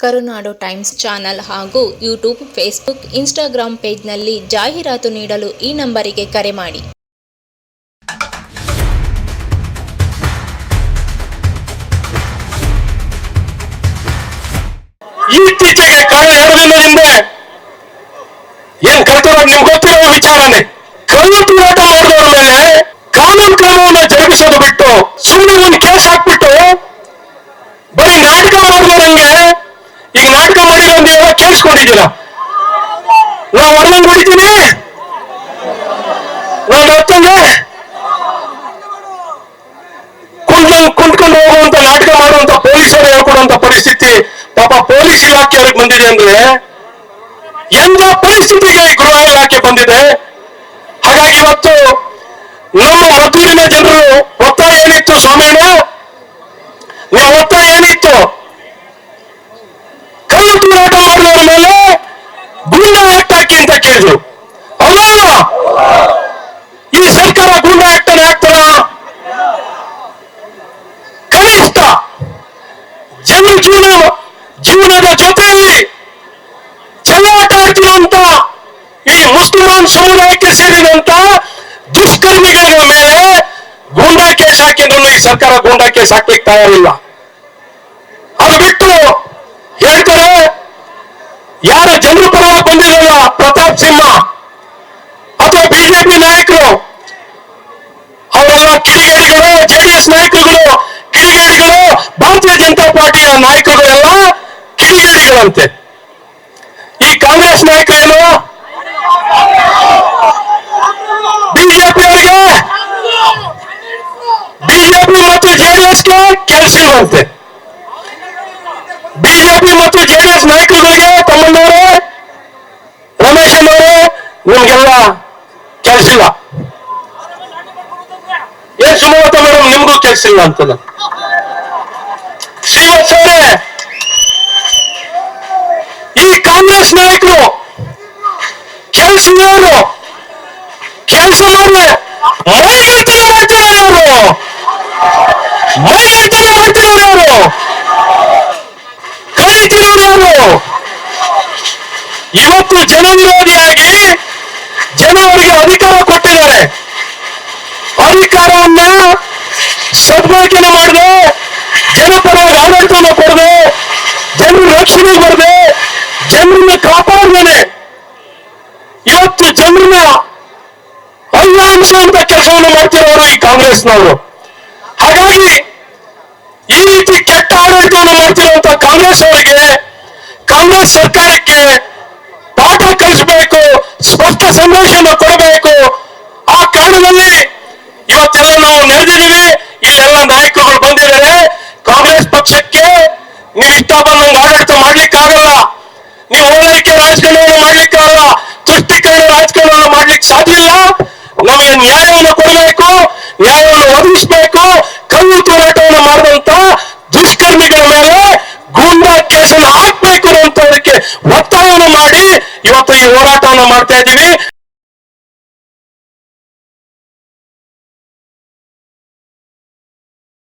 ಕರುನಾಡು times channel ಹಾಗೂ YouTube Facebook Instagram ಪೇಜ್ನಲ್ಲಿ ಜಾಹೀರಾತು ನೀಡಲು ಈ ನಂಬರಿಗೆ ಕರೆ ಮಾಡಿ ಇತ್ತೀಚೆಗೆ ಕಳೆದ ಎರಡು ದಿನದ ಹಿಂದೆ ಏನ್ ಕರ್ತವ್ಯ ನಿಮ್ಗೆ ಗೊತ್ತಿರೋ ವಿಚಾರನೆ ಕಲ್ಲು ತೂರಾಟ ಮಾಡಿದವರ ಮೇಲೆ ಕಾನೂನು ಕ್ರಮವನ್ನು ಜರುಗಿಸೋದು ಬಿಟ್ಟು ಸುಮ್ಮನೆ ಒಂದು ಕೇಸ್ ಹಾಕ್ಬಿಟ್ಟು ಕೇಳಿಸ್ಕೊಂಡಿದ್ದೀರ ನಾವು ಹೊರಗಂಗ್ ಹೊಡಿತೀನಿ ನಾನು ಹತ್ತಂದ್ರೆ ಕುಂತ್ಕೊಂಡು ಕುಂತ್ಕೊಂಡು ಹೋಗುವಂತ ನಾಟಕ ಮಾಡುವಂತ ಪೊಲೀಸರು ಹೇಳ್ಕೊಡುವಂತ ಪರಿಸ್ಥಿತಿ ಪಾಪ ಪೊಲೀಸ್ ಇಲಾಖೆಯವ್ರಿಗೆ ಬಂದಿದೆ ಅಂದ್ರೆ ಎಂತ ಪರಿಸ್ಥಿತಿಗೆ ಗೃಹ ಇಲಾಖೆ ಬಂದಿದೆ. ಹಾಗಾಗಿ ಇವತ್ತು ನಮ್ಮ ಮದ್ದೂರಿನ ಜನರು ಹಾಕಿ ಅಲ್ಲ ಈ ಸರ್ಕಾರ ಗೂಂಡಾ ಅನ್ನು ಹಾಕ್ತಾರ ಕನಿಷ್ಠ ಜನ ಜೀವನ ಜೀವನದ ಜೊತೆಯಲ್ಲಿ ಚೆಲ್ಲಾಟ ಆಡ್ತಿರುವಂತ ಈ ಮುಸ್ಲಿಮಾನ್ ಸಮುದಾಯಕ್ಕೆ ಸೇರಿದಂತ ದುಷ್ಕರ್ಮಿಗಳ ಮೇಲೆ ಗೂಂಡಾ ಕೇಸ್ ಹಾಕಿದ್ರು ಈ ಸರ್ಕಾರ ಗೂಂಡಾ ಕೇಸ್ ಹಾಕ್ಲಿಕ್ಕೆ ತಯಾರಿಲ್ಲ. ಅದು ಬಿಟ್ಟು ಹೇಳ್ತಾರೆ, ಯಾರ ಪ್ರತಾಪ್ ಸಿಂಹ. ಅಥವಾ ಬಿಜೆಪಿ ನಾಯಕರು. ಅವರೆಲ್ಲ ಕಿಡಿಗೇಡಿಗಳು ಜೆಡಿಎಸ್ ನಾಯಕರುಗಳು ಕಿಡಿಗೇಡಿಗಳು ಭಾರತೀಯ ಜನತಾ ಪಾರ್ಟಿಯ ನಾಯಕರುಗಳೆಲ್ಲ ಕಿಡಿಗೇಡಿಗಳಂತೆ ಈ ಕಾಂಗ್ರೆಸ್ ನಾಯಕರು ಏನು ಬಿಜೆಪಿ ಅವರಿಗೆ ಬಿಜೆಪಿ ಮತ್ತು ಜೆಡಿಎಸ್ಗೆ ಕೆಲಸಿರುವಂತೆ ಬಿಜೆಪಿ ನಿಮ್ಗೆಲ್ಲ ಕೆಲಸಿಲ್ಲ ಏನ್ ಸುಮಲತ ಮೇಡಮ್ ನಿಮ್ಗೂ ಕೆಲಸಿಲ್ಲ ಅಂತಲ್ಲ ಶ್ರೀವತ್ಸ ಅವರೇ ಈ ಕಾಂಗ್ರೆಸ್ ನಾಯಕರು ಕೆಲಸದವರು ಕೆಲಸ ಮಾಡಿ ಮೈಗೆಲ್ತನ ಮಾಡ್ತಿದ್ದಾರೆ ಅವರು ಮೈಗೆಲ್ತನ ಮಾಡ್ತಿದ್ದಾರೆ ಅವರು ಕರೀತಿರೋರು ಅವರು ಇವತ್ತು ಜನವಿರೋಧಿಯಾಗಿ ಜನ ಅವರಿಗೆ ಅಧಿಕಾರ ಕೊಟ್ಟಿದ್ದಾರೆ. ಅಧಿಕಾರವನ್ನ ಸದ್ಬಳಕೆ ಮಾಡದೆ ಜನಪರವಾಗಿ ಆಡಳಿತವನ್ನು ಕೊಡದೆ, ಜನರ ರಕ್ಷಣೆ ಬರದೆ ಜನರನ್ನ ಕಾಪಾಡ್ದೇನೆ. ಇವತ್ತು ಜನರನ್ನ ಅಂತ ಕೆಲಸವನ್ನು ಮಾಡ್ತಿರೋರು ಈ ಕಾಂಗ್ರೆಸ್ನವರು. ಹಾಗಾಗಿ ಈ ರೀತಿ ಕೆಟ್ಟ ಆಡಳಿತವನ್ನು ಮಾಡ್ತಿರುವಂತ ಕಾಂಗ್ರೆಸ್ ಅವರಿಗೆ ಕಾಂಗ್ರೆಸ್ ಸರ್ಕಾರಕ್ಕೆ ಪಾಠ ಕಲಿಸಬೇಕು ಸಂದೇಶವನ್ನು ಕೊಡಬೇಕು. ಆ ಕಾರಣದಲ್ಲಿ ಇವತ್ತೆಲ್ಲ ನಾವು ನೆರೆದಿದ್ದೀವಿ. ಇಲ್ಲೆಲ್ಲ ನಾಯಕರುಗಳು ಬಂದಿದ್ದಾರೆ. ಕಾಂಗ್ರೆಸ್ ಪಕ್ಷಕ್ಕೆ ನೀವು ಇಷ್ಟ ಬಂದಂಗೆ ಆಡಳಿತ ಮಾಡ್ಲಿಕ್ಕಾಗಲ್ಲ ನೀವು ಓಲೈಕೆ ರಾಜಕಾರಣವನ್ನು ಮಾಡ್ಲಿಕ್ಕಾಗಲ್ಲ ತುಷ್ಟೀಕರಣ ರಾಜಕಾರಣವನ್ನು ಮಾಡ್ಲಿಕ್ಕೆ ಸಾಧ್ಯ ಇಲ್ಲ. ನಮಗೆ ನ್ಯಾಯವನ್ನು ಕೊಡಬೇಕು. ನ್ಯಾಯವನ್ನು ಒದಗಿಸಬೇಕು. ಕಲ್ಲು ತೋರಾಟವನ್ನು ಮಾಡಿದಂತ ದುಷ್ಕರ್ಮಿಗಳ ಇವತ್ತು ಈ ಹೋರಾಟವನ್ನು ಮಾಡ್ತಾ ಇದ್ದೀವಿ.